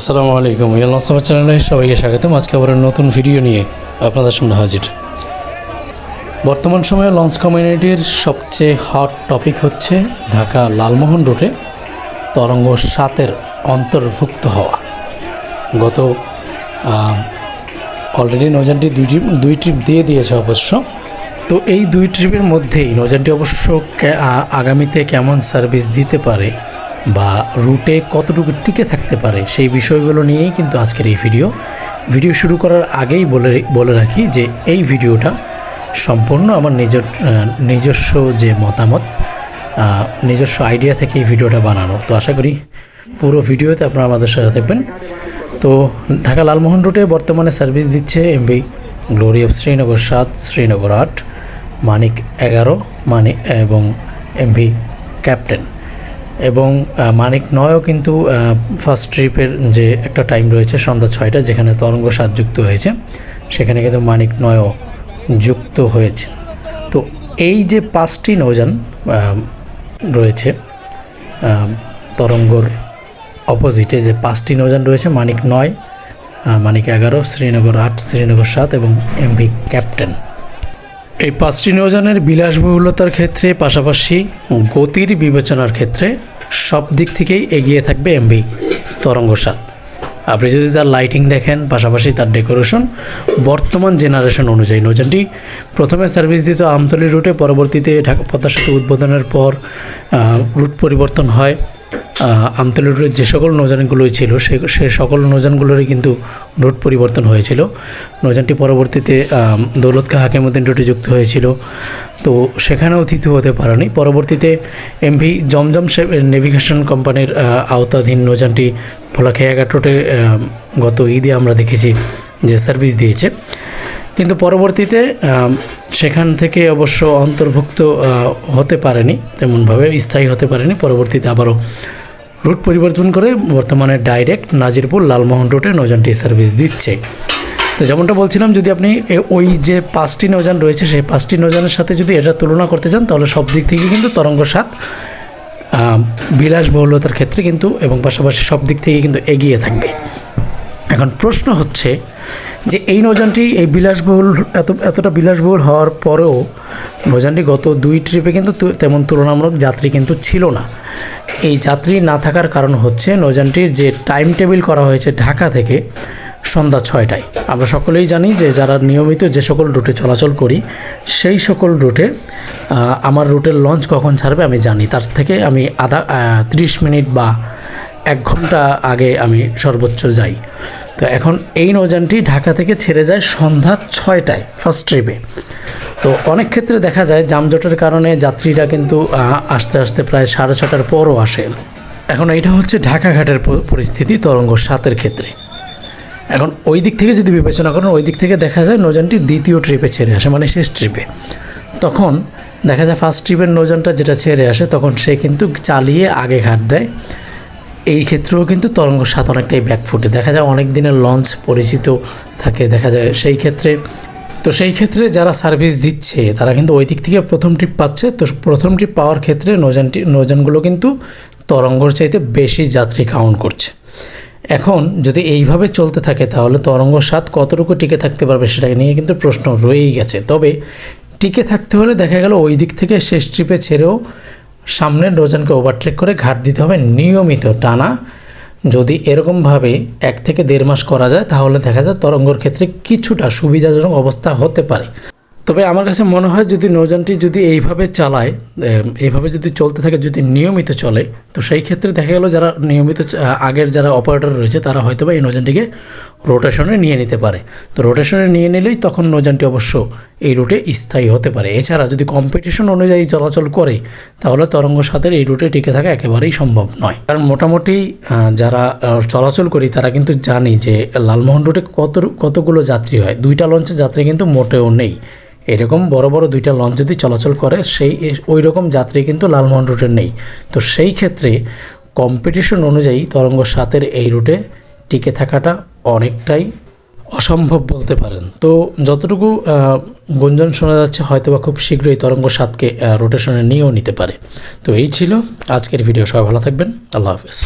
আসসালামু আলাইকুম। ইয়াল্লাহ সামার চ্যানেলে সবাইকে স্বাগতম। আজকে আবার নতুন ভিডিও নিয়ে আপনাদের সামনে হাজির। বর্তমান সময়ে লঞ্চ কমিউনিটির সবচেয়ে হট টপিক হচ্ছে ঢাকা লালমোহন রুটে তরঙ্গ সাতের অন্তর্ভুক্ত হওয়া। গত অলরেডি নৌযানটি দুই ট্রিপ দুই ট্রিপ দিয়ে দিয়েছে অবশ্য। তো এই দুই ট্রিপের মধ্যেই নৌযানটি অবশ্য আগামীতে কেমন সার্ভিস দিতে পারে বা রুটে কতটুকু টিকে থাকতে পারে সেই বিষয়গুলো নিয়েই কিন্তু আজকের এই ভিডিও ভিডিও শুরু করার আগেই বলে বলে রাখি যে এই ভিডিওটা সম্পূর্ণ আমার নিজের নিজস্ব যে মতামত নিজস্ব আইডিয়া থেকে এই ভিডিওটা বানানো। তো আশা করি পুরো ভিডিওতে আপনারা আমাদের সাথে থাকবেন। তো ঢাকা লালমোহন রুটে বর্তমানে সার্ভিস দিচ্ছে এমবি গ্লোরি অফ শ্রীনগর সাত শ্রীনগর আট, মানিক এগারো মানিক এবং এমভি ক্যাপ্টেন এবং মানিক নয়ও কিন্তু ফার্স্ট ট্রিপের যে একটা টাইম রয়েছে সন্ধ্যা ছয়টা, যেখানে তরঙ্গ সাত যুক্ত হয়েছে, সেখানে কিন্তু মানিক নয়ও যুক্ত হয়েছে। তো এই যে পাঁচটি নৌযান রয়েছে তরঙ্গর অপোজিটে যে পাঁচটি নৌযান রয়েছে, মানিক নয় মানিক এগারো, শ্রীনগর আট, শ্রীনগর সাত এবং এমভি ক্যাপ্টেন এই পাঁচটি নৌযানের বিলাসবহুলতার ক্ষেত্রে, পাশাপাশি গতির বিবেচনার ক্ষেত্রে সব দিক থেকেই এগিয়ে থাকবে এমভি তরঙ্গ সাত আপনি যদি তার লাইটিং দেখেন, পাশাপাশি তার ডেকোরেশন বর্তমান জেনারেশন অনুযায়ী নৌজানটি প্রথমে সার্ভিস দিত আমতলি রুটে পরবর্তীতে ঢাকা পদ্মা সেতু উদ্বোধনের পর রুট পরিবর্তন হয়। আমতলী যে সকল নৌযানগুলোই ছিল, সে সে সকল নৌযানগুলোরই কিন্তু রুট পরিবর্তন হয়েছিল। নৌযানটি পরবর্তীতে দৌলত খা হাকিমুদ্দিন রুটে যুক্ত হয়েছিল। তো সেখানেও থিতু হতে পারেনি। পরবর্তীতে এমভি জমজম নেভিগেশন কোম্পানির আওতাধীন নৌযানটি ভোলাখেয়াঘাট রুটে গত ঈদে আমরা দেখেছি যে সার্ভিস দিয়েছে। কিন্তু পরবর্তীতে সেখান থেকে অবশ্য অন্তর্ভুক্ত হতে পারেনি, তেমনভাবে স্থায়ী হতে পারেনি। পরবর্তীতে আবারও রুট পরিবর্তন করে বর্তমানে ডাইরেক্ট নাজিরপুর লালমোহন রুটে নৌযানটি সার্ভিস দিচ্ছে। তো যেমনটা বলছিলাম, যদি আপনি ওই যে পাঁচটি নৌযান রয়েছে, সেই পাঁচটি নৌযানের সাথে যদি এটা তুলনা করতে চান, তাহলে সব দিক থেকে কিন্তু তরঙ্গ সাত বিলাসবহুলতার ক্ষেত্রে কিন্তু এবং পাশাপাশি সব দিক থেকে কিন্তু এগিয়ে থাকবে। এখন প্রশ্ন হচ্ছে যে এই নৌযানটি এই বিলাসবহুল, এত, এতটা বিলাসবহুল হওয়ার পরেও নৌযানটি গত দুই ট্রিপে কিন্তু তেমন তুলনামূলক যাত্রী কিন্তু ছিল না। এই যাত্রী না থাকার কারণ হচ্ছে নৌযানটির যে টাইম টেবিল করা হয়েছে ঢাকা থেকে সন্ধ্যা ছয়টায়। আমরা সকলেই জানি যে যারা নিয়মিত যে সকল রুটে চলাচল করি, সেই সকল রুটে আমার রুটের লঞ্চ কখন ছাড়বে আমি জানি। তার থেকে আমি আধা ত্রিশ মিনিট বা এক ঘণ্টা আগে আমি সর্বোচ্চ যাই। তো এখন এই নৌযানটি ঢাকা থেকে ছেড়ে যায় সন্ধ্যা ছয়টায় ফার্স্ট ট্রিপে তো অনেক ক্ষেত্রে দেখা যায় যানজটের কারণে যাত্রীরা কিন্তু আসতে আসতে প্রায় সাড়ে ছটার পরও আসে। এখন এইটা হচ্ছে ঢাকা ঘাটের পরিস্থিতি তরঙ্গ সাতের ক্ষেত্রে। এখন ওই দিক থেকে যদি বিবেচনা করেন, ওই দিক থেকে দেখা যায় নৌযানটি দ্বিতীয় ট্রিপে ছেড়ে আসে মানে শেষ ট্রিপে তখন দেখা যায় ফার্স্ট ট্রিপের নৌযানটা যেটা ছেড়ে আসে, তখন সে কিন্তু চালিয়ে আগে ঘাট দেয়। এই ক্ষেত্রেও কিন্তু তরঙ্গ সাত অনেকটাই ব্যাকফুটে দেখা যায় অনেক দিনের লঞ্চ পরিচিত থাকে, দেখা যায় সেই ক্ষেত্রে। তো সেই ক্ষেত্রে যারা সার্ভিস দিচ্ছে, তারা কিন্তু ওই দিক থেকে প্রথম ট্রিপ পাচ্ছে। তো প্রথম ট্রিপ পাওয়ার ক্ষেত্রে নৌযানটি নৌযানগুলো কিন্তু তরঙ্গর চাইতে বেশি যাত্রী কাউন্ট করছে। এখন যদি এইভাবে চলতে থাকে, তাহলে তরঙ্গ সাত কতটুকু টিকে থাকতে পারবে সেটাকে নিয়ে কিন্তু প্রশ্ন রয়েই গেছে। তবে টিকে থাকতে হলে দেখা গেল ওই দিক থেকে শেষ ট্রিপে ছেড়েও সামনের ডোজনকে ওভারটেক করে ঘাট দিতে হবে নিয়মিত টানা। যদি এরকমভাবে এক থেকে দেড় মাস করা যায়, তাহলে দেখা যায় তরঙ্গর ক্ষেত্রে কিছুটা সুবিধাজনক অবস্থা হতে পারে। তবে আমার কাছে মনে হয় যদি নৌযানটি যদি এইভাবে চালায় এইভাবে যদি চলতে থাকে, যদি নিয়মিত চলে, তো সেই ক্ষেত্রে দেখা গেল যারা নিয়মিত আগের যারা অপারেটর রয়েছে, তারা হয়তো বা এই নৌযানটিকে রোটেশনে নিয়ে নিতে পারে। তো রোটেশনে নিয়ে নিলেই তখন নৌযানটি অবশ্য এই রুটে স্থায়ী হতে পারে। এছাড়া যদি কম্পিটিশন অনুযায়ী চলাচল করে, তাহলে তরঙ্গ সাথের এই রুটে টিকে থাকা একেবারেই সম্ভব নয়। কারণ মোটামুটি যারা চলাচল করি, তারা কিন্তু জানি যে লালমোহন রুটে কত, কতগুলো যাত্রী হয়। দুইটা লঞ্চের যাত্রী কিন্তু মোটেও নেই। এরকম বড় বড় দুইটা লঞ্চ যদি চলাচল করে, সেই ওই রকম যাত্রী কিন্তু লালমোহন রুটে নেই। তো সেই ক্ষেত্রে কম্পিটিশন অনুযায়ী তরঙ্গ সাতের এই রুটে টিকে থাকাটা অনেকটাই অসম্ভব বলতে পারেন। তো যতটুকু গুঞ্জন শোনা যাচ্ছে হয়তো বা খুব শীঘ্রই তরঙ্গ সাতকে রোটেশনে নিয়েও নিতে পারে। তো এই ছিল আজকের ভিডিও। সবাই ভালো থাকবেন। আল্লাহ হাফেজ।